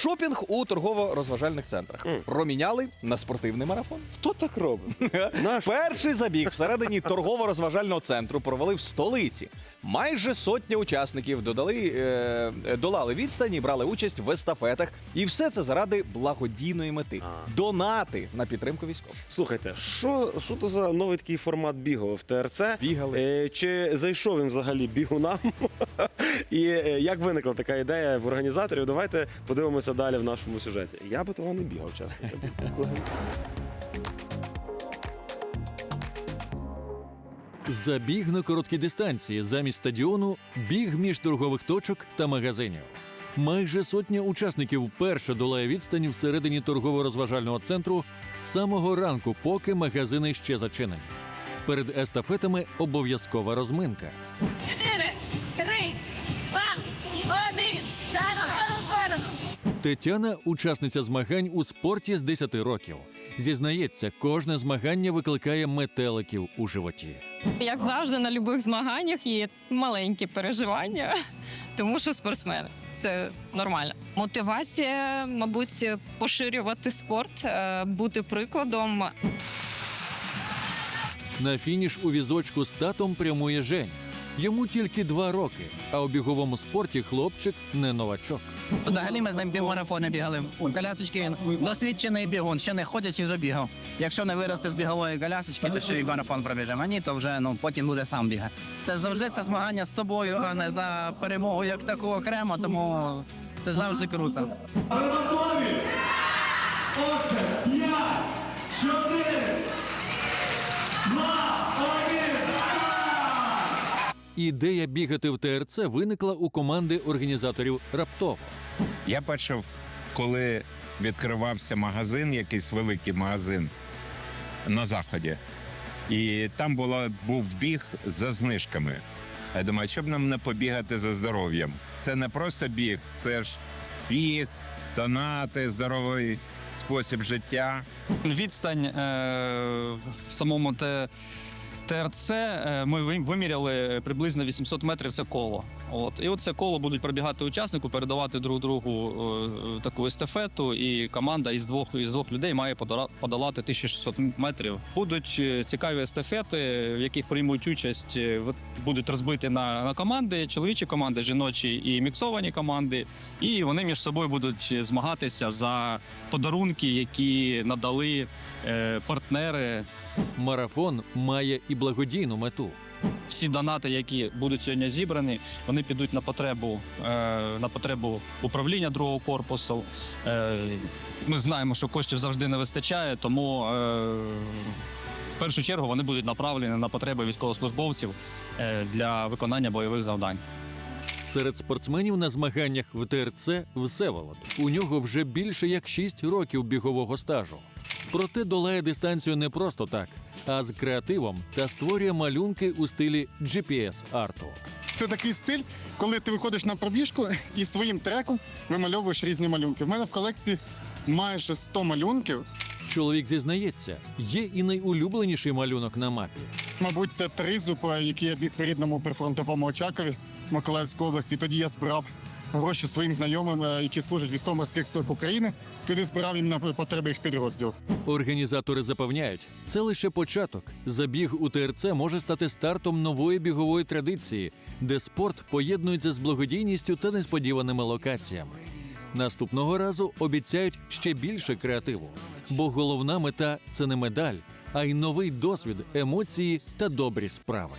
Шопінг у торгово-розважальних центрах Мгм. проміняли на спортивний марафон. Хто так робить? Перший забіг всередині торгово-розважального центру провели в столиці. Майже сотня учасників додали, е, долали відстані, брали участь в естафетах. І все це заради благодійної мети донати на підтримку військових. Слухайте, що, що то за новий такий формат бігу в ТРЦ? Бігали. Е, чи зайшов він взагалі бігунам? І е, як виникла така ідея в організаторів? Давайте подивимося далі в нашому сюжеті. Я би того не бігав, чесно. Забіг на короткі дистанції замість стадіону, біг між торгових точок та магазинів. Майже сотня учасників вперше долає відстані всередині торгово-розважального центру з самого ранку, поки магазини ще зачинені. Перед естафетами обов'язкова розминка. Тетяна учасниця змагань у спорті з 10 років. Зізнається, кожне змагання викликає метеликів у животі. Як завжди на будь-яких змаганнях є маленькі переживання, тому що спортсмен. Це нормально. Мотивація, мабуть, поширювати спорт, е, бути прикладом. На фініш у візочку з татом прямує Жень. Йому тільки два роки, а у біговому спорті хлопчик не новачок. Взагалі ми з ним півмарафони бігали. Колясочки він досвідчений бігун, ще не ходячи вже бігав. Якщо не виросте з бігової колясочки, то ще й марафон пробіжемо. А ні, то вже ну потім буде сам бігати. Це завжди це змагання з собою, а не за перемогу як таку окремо, тому це завжди круто. Ви готові? Отже, п'ять, чотири, два. Ідея бігати в ТРЦ виникла у команди організаторів раптово. Я бачив, коли відкривався магазин, якийсь великий магазин на заході, і там була, був біг за знижками. Я думаю, щоб нам не побігати за здоров'ям. Це не просто біг, це ж біг, донати, здоровий спосіб життя. Відстань е, в самому Т- ТРЦ е, ми вим- виміряли приблизно 800 метрів це коло. От. І от це коло будуть пробігати учаснику, передавати друг другу е, таку естафету, і команда із двох, із двох людей має подолати 1600 метрів. Будуть е, цікаві естафети, в яких приймуть участь, е, будуть розбиті на, на команди, чоловічі команди, жіночі і міксовані команди. І вони між собою будуть змагатися за подарунки, які надали е, партнери. Марафон має і благодійну мету. Всі донати, які будуть сьогодні зібрані, вони підуть на потребу, е, на потребу управління другого корпусу. Е, ми знаємо, що коштів завжди не вистачає, тому е, в першу чергу вони будуть направлені на потреби військовослужбовців для виконання бойових завдань. Серед спортсменів на змаганнях в ТРЦ Всеволод. У нього вже більше як 6 років бігового стажу. Проте долає дистанцію не просто так, а з креативом та створює малюнки у стилі GPS-арту. Це такий стиль, коли ти виходиш на пробіжку і своїм треком вимальовуєш різні малюнки. В мене в колекції майже 100 малюнків. Чоловік зізнається, є і найулюбленіший малюнок на мапі. Мабуть, це тризуб, який я біг в рідному прифронтовому Очакові Миколаївської області. Тоді я збирав гроші своїм знайомим, е, які служать військово-морських силах України. Тоді збирав їм на потреби їх підрозділів. Організатори запевняють, це лише початок. Забіг у ТРЦ може стати стартом нової бігової традиції, де спорт поєднується з благодійністю та несподіваними локаціями. Наступного разу обіцяють ще більше креативу, бо головна мета це не медаль, а й новий досвід, емоції та добрі справи.